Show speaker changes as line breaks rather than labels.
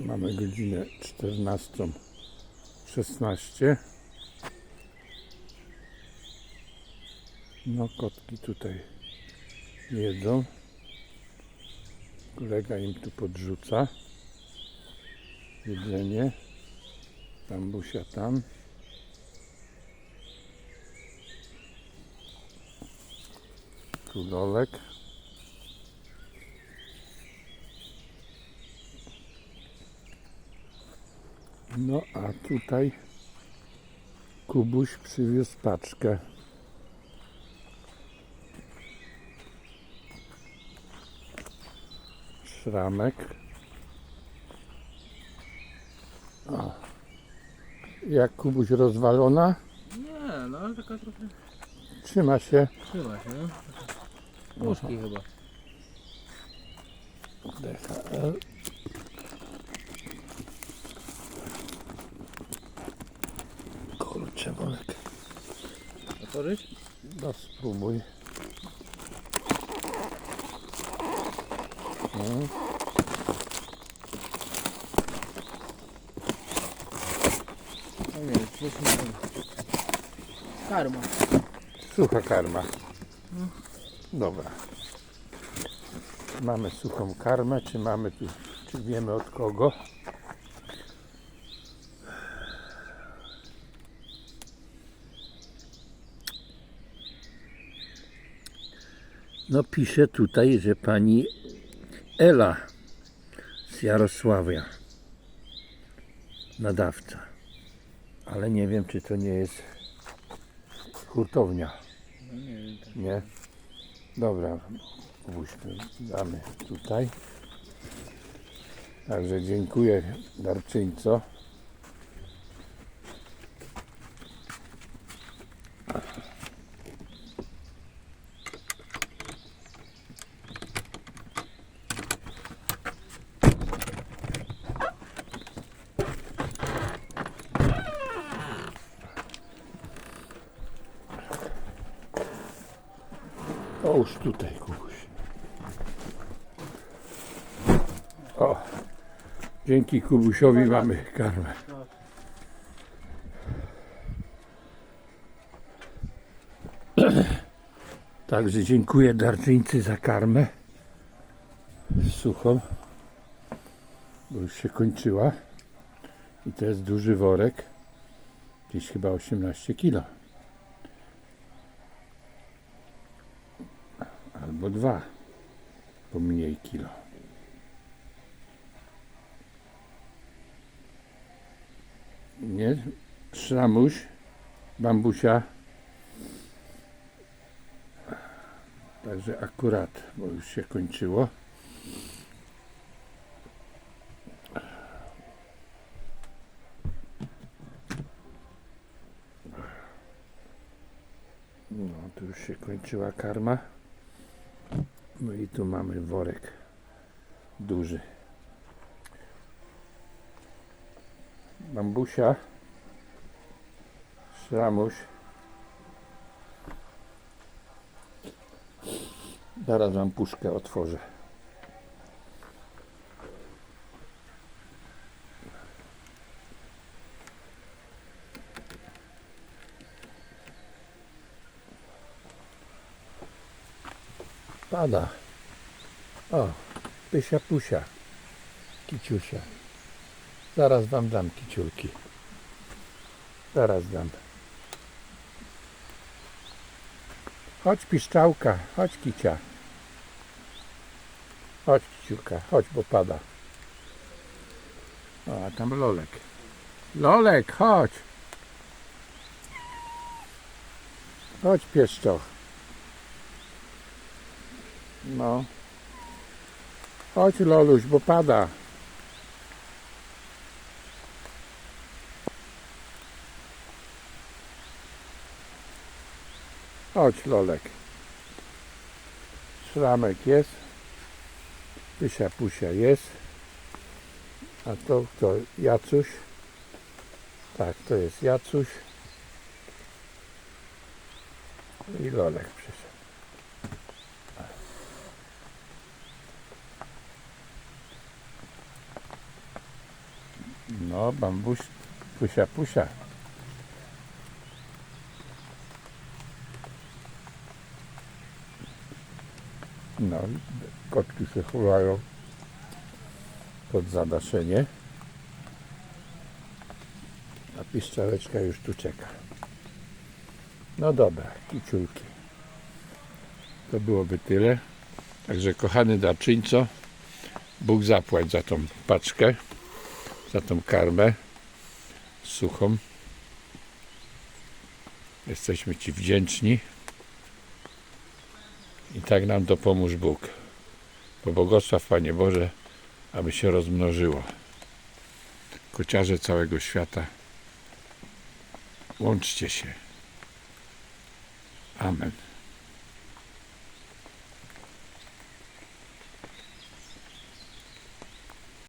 Mamy godzinę 14.16. No, kotki tutaj jedzą. Kolega im tu podrzuca jedzenie. Bambusia tam. Królolek. No a tutaj Kubuś przywiózł paczkę. Szramek. O. Jak Kubuś rozwalona?
Nie, no ale taka trochę
Trzyma się.
trzyma się, no. Chyba.
DHL.
Otworzyć?
No spróbuj. No.
No nie, coś nie wiem. Karma.
Sucha karma. Dobra. Mamy suchą karmę, czy mamy tu, czy wiemy od kogo? No pisze tutaj, że pani Ela z Jarosławia. Nadawca. Ale nie wiem, czy to nie jest hurtownia.
No nie wiem.
Nie? Dobra, to damy tutaj. Także dziękuję darczyńco. Już tutaj Kubuś. O, dzięki Kubusiowi mamy karmę. Także dziękuję darczyńcy za karmę suchą, bo już się kończyła. I to jest duży worek, gdzieś chyba 18 kilo. Albo dwa, po mniej kilo. Nie? Szramuś, bambusia. Także akurat, bo już się kończyło. No, tu już się kończyła karma. No i tu mamy worek duży. Bambusia, szramuś. Zaraz wam puszkę otworzę. Pada. O, pysia pusia. Kiciusia. Zaraz wam dam kiciulki. Zaraz dam. Chodź piszczałka, chodź kicia. Chodź kiciulka, chodź, bo pada. O, a tam Lolek. Lolek, chodź. Chodź pieszczoch. No. Chodź Loluś, bo pada. Chodź Lolek. Szramek jest. Pysia pusia jest. A to kto? Jacuś. Tak, to jest Jacuś. I Lolek przyszedł. No, bambuś, pusia, pusia. No, kotki się chowają pod zadaszenie. A piszczałeczka już tu czeka. No dobra, kiciulki. To byłoby tyle. Także kochany darczyńco, Bóg zapłać za tą paczkę, za tą karmę suchą. Jesteśmy Ci wdzięczni. I tak nam dopomóż Bóg. Pobłogosław Panie Boże, aby się rozmnożyło. Kociarze całego świata, łączcie się. Amen.